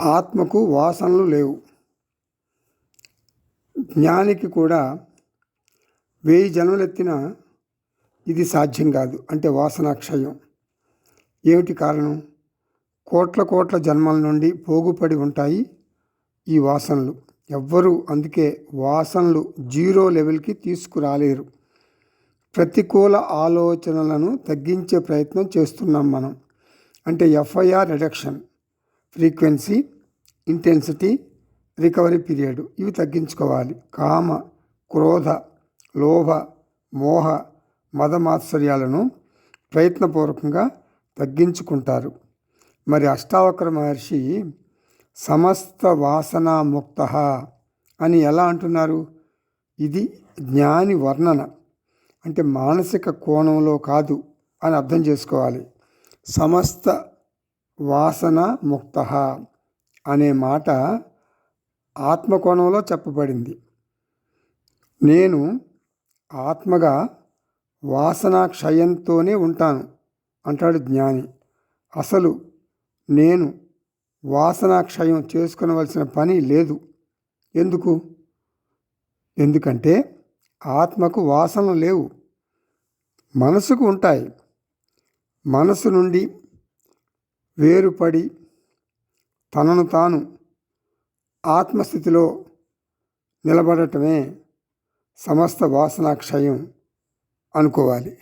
ఆత్మకు వాసనలు లేవు. జ్ఞానికి కూడా వెయ్యి జన్మలెత్తిన ఇది సాధ్యం కాదు. అంటే వాసనాక్షయం. ఏమిటి కారణం? కోట్ల కోట్ల జన్మల నుండి పోగుపడి ఉంటాయి ఈ వాసనలు. ఎవ్వరూ అందుకే వాసనలు జీరో లెవెల్కి తీసుకురాలేరు. ప్రతికూల ఆలోచనలను తగ్గించే ప్రయత్నం చేస్తున్నాం మనం. అంటే FIR reduction frequency intensity recovery period ఇవి తగ్గించుకోవాలి. కామ క్రోధ లోభ మోహ మదమాత్సర్యాలను ప్రయత్నపూర్వకంగా తగ్గించుకుంటారు. మరి అష్టావక్ర మహర్షి సమస్త వాసనాముక్త అని ఎలా అంటున్నారు? ఇది జ్ఞాని వర్ణన. అంటే మానసిక కోణంలో కాదు అని అర్థం చేసుకోవాలి. సమస్త వాసన ముక్త అనే మాట ఆత్మకోణంలో చెప్పబడింది. నేను ఆత్మగా వాసనా క్షయంతోనే ఉంటాను అంటాడు జ్ఞాని. అసలు నేను వాసనా క్షయం చేసుకునవలసిన పని లేదు. ఎందుకు? ఎందుకంటే ఆత్మకు వాసనలు లేవు. మనసుకు ఉంటాయి. మనసు నుండి వేరుపడి తనను తాను ఆత్మస్థితిలో నిలబడటమే సమస్త వాసనాక్షయం అనుకోవాలి.